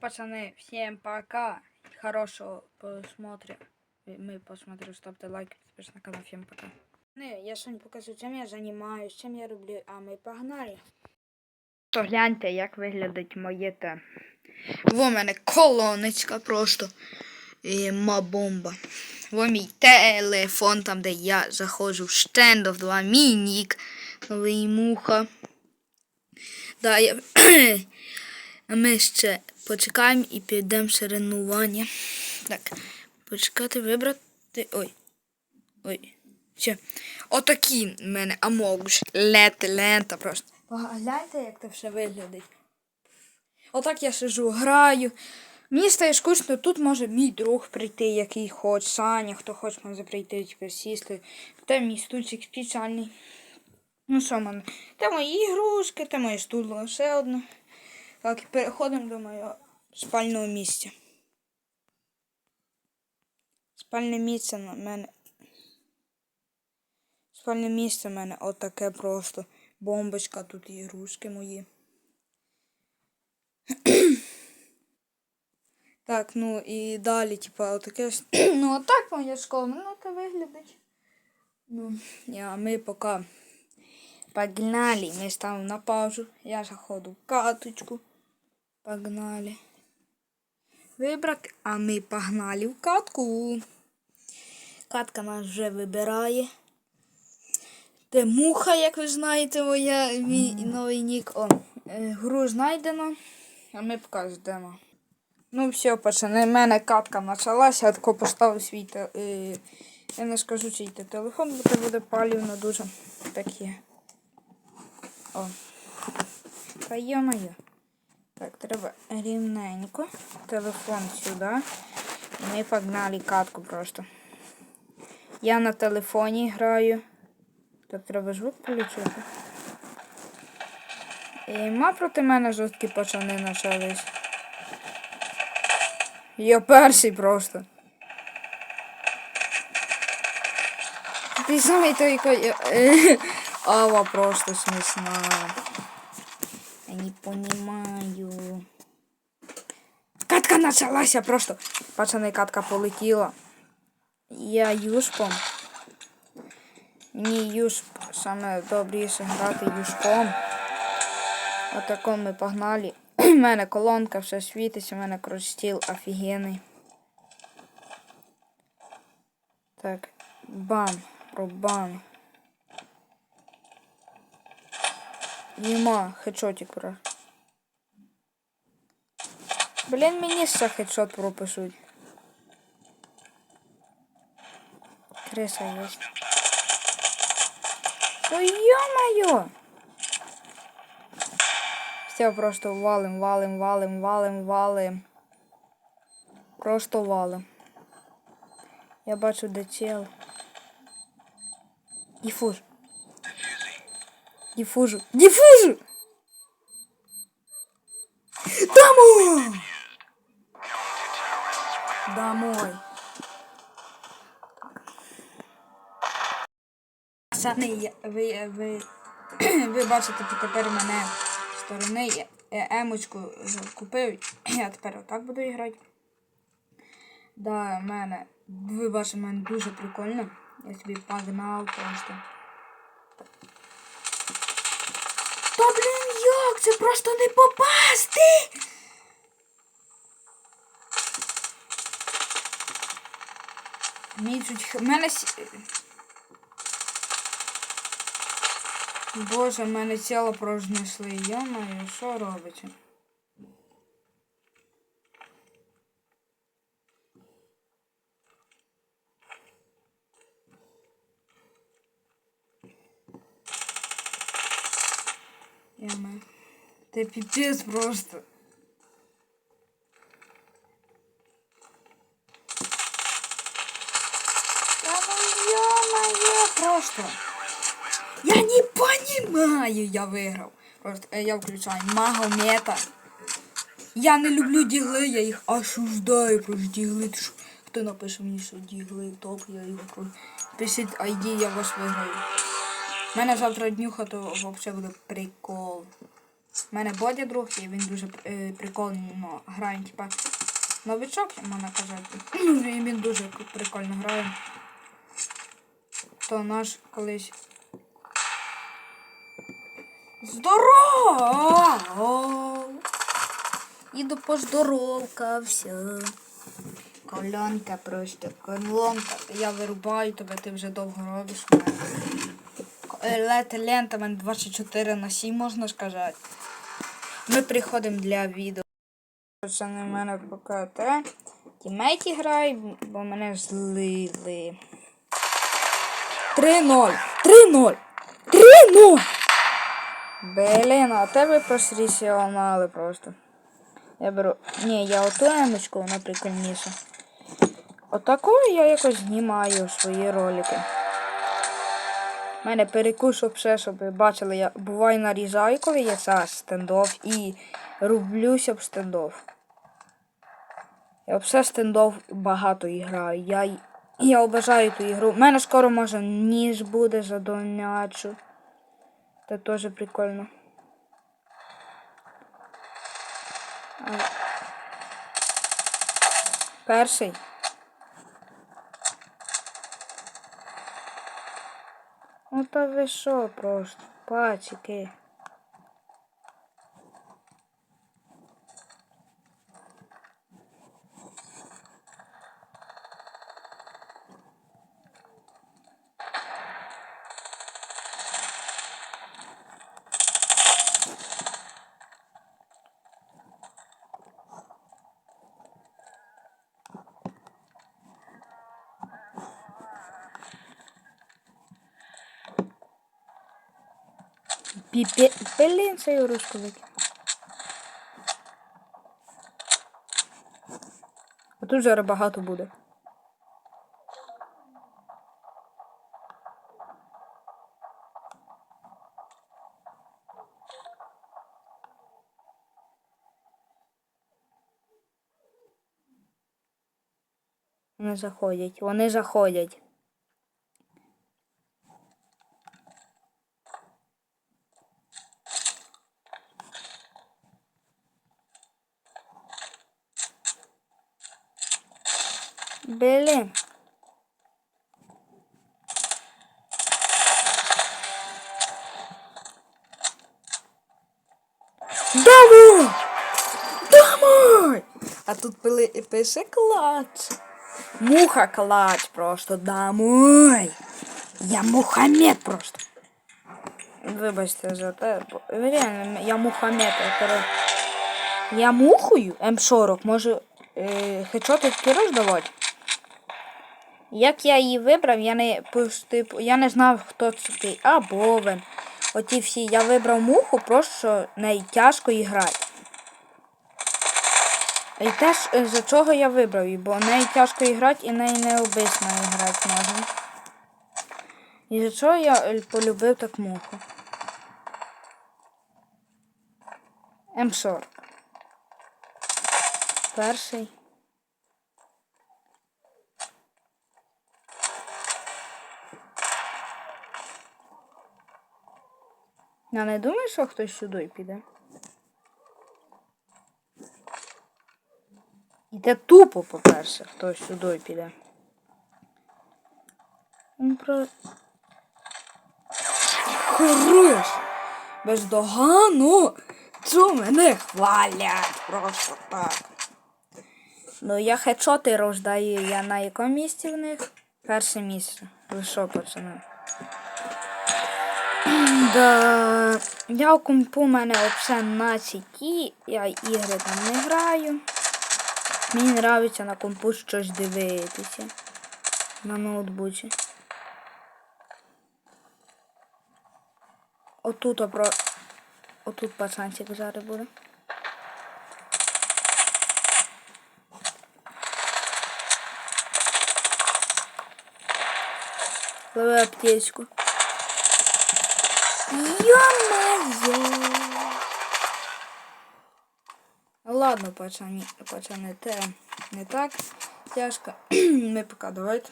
пацаны, всем пока. Хорошего просмотра. Мы посмотрим, ставьте лайк, подписывайтесь на канал. Всем пока. Не, я сьогодні покажу, чим я займаюсь, чим я роблю, а ми погнали. То гляньте, як виглядить моє те. Во мене колоночка просто. І бомба. Во мій телефон, там, де я заходжу в штендов 2 мінік. Новий муха. Да, я... а ми ще почекаємо і підемо в. Так, почекати, вибрати. Ой. Ой. Ще. Отакі в мене амогуш. Лет, лента просто. Погляньте, як це все виглядить. Отак я сижу, граю. Мені стає скучно, тут може мій друг прийти, який хоче, Саня, хто хоче, може прийти, типу, сісти. Це мій стульчик спеціальний. Ну що в мене? Це мої ігрушки, це моє стуло, ще одне. Так, переходимо до моєго спального місця. Спальне місце на мене. Спальне місце в мене отаке просто. Бомбочка, тут ігрушки мої. так, ну і далі, типа, отаке. ну, отак моя школа, ну це виглядить. Ну, я, ми поки погнали. Ми ставимо на паузу. Я заходу в каточку. Погнали. Вибрати, а ми погнали в катку. Катка нас вже вибирає. Де муха, як ви знаєте, моя мій новий нік. О, е, гру знайдено, а ми поки ждемо. Ну все, пацани, в мене катка почалася, я тако поставив свій те, е, я не скажу чий це телефон, бо це буде палівно дуже таке. О. Та йо-моє. Так, треба рівненько. Телефон сюди. І ми погнали катку просто. Я на телефоні граю. Так треба звук полічити. І ма проти мене жорсткі пацани почались. Я перший просто. Ти самий той ко- е, Ава просто смішна. Я не понимаю. Катка началася просто. Пацани, катка полетіла. Я юшпом. Мені юшп саме добріше грати юшпом. Отако ми погнали. У мене колонка все світиться, у мене кростіл офігенний. Так, бам, рубам. Нема, хедшотик про. Блін, мені ще хедшот пропишуть. Криса є. Ой, ё-моё! Все, просто валим, валим, валим, валим, валим. Просто валим. Я бачу, де чел. Діфуж. Діфужу. Діфужу! Домой! Домой. Пацани, ви, ви, ви бачите тепер мене з сторони. Я, я емочку купив. Я тепер отак буду грати. Да, мене. Ви бачите, мене дуже прикольно. Я собі погнав просто. Та блін, Це просто не попасти! Мені чуть мене. Боже, в мене тіло прожнесли. Йо-моє, що робиться? Йо-моє. Це піпець просто. Да ну ё-моё, просто. Я не понимаю, я виграв. Просто е, я включаю магомета. Я не люблю дігли, я їх осуждаю про дігли. Ти що? Хто напише мені, що дігли, топ, я його про. Пишіть ID, я вас виграю. У мене завтра днюха, то взагалі буде прикол. У мене Бодя друг, і він дуже е, прикольно грає, типа новичок, можна казати. І він дуже прикольно грає. То наш колись. Здорово! Іду поздоровкався. Колонка просто, колонка. Я вирубаю тебе, ти вже довго робиш. Е, Лета лента, в мене 24 на 7, можна сказати. Ми приходимо для відео. Це не мене поки те. Тімейті грає, бо мене злили. 3-0. 3-0. 3-0. Блін, а тебе професіонали просто. Я беру. Ні, я оту емочку, вона прикольніша. Отакою я якось знімаю свої ролики. У мене перекус все, щоб ви бачили, я буває нарізаю, коли є ця стендов і рублюся об стендов. Я все стендов багато граю. Я, я обожаю ту ігру. У мене скоро може ніж буде за донячу. Це теж прикольно. Перший. Ну та ви що просто, пачики. Піпе... Блін, це ігрушку викинув. А тут зараз багато буде. Вони заходять, вони заходять. Блін. Домой! Домой! А тут пили, пише клач. Муха клач просто домой. Я Мухаммед просто. Вибачте за бо реально, я Мухаммед. Пере... я мухою М40 можу е, хечоти в здавати. Як я її вибрав, я не пусти- я не знав, хто це такий. А, Бовен. Оті всі. Я вибрав муху, просто неї тяжко грати. І теж е, за чого я вибрав її, бо неї тяжко і грати і неї не обично грати можна. І за чого я е, полюбив так муху? М40. Перший. Я не думаю, що хтось сюди піде. Іде тупо, по-перше, хтось сюди піде. Він про... Хорош! Бездогану! Чу мене хвалять просто так. Ну я хедшоти роздаю. Я на якому місці в них? Перше місце. Ви що, пацани? Да. Я у компу у мене взагалі на сіті. Я ігри там не граю. Мені подобається на компу щось дивитися. На ноутбуці. Отут опро... Отут пацанчик зараз буде. Лови аптечку. Ё-моё! Ладно, пацани, пацани, те не так тяжко. Ми пока давайте.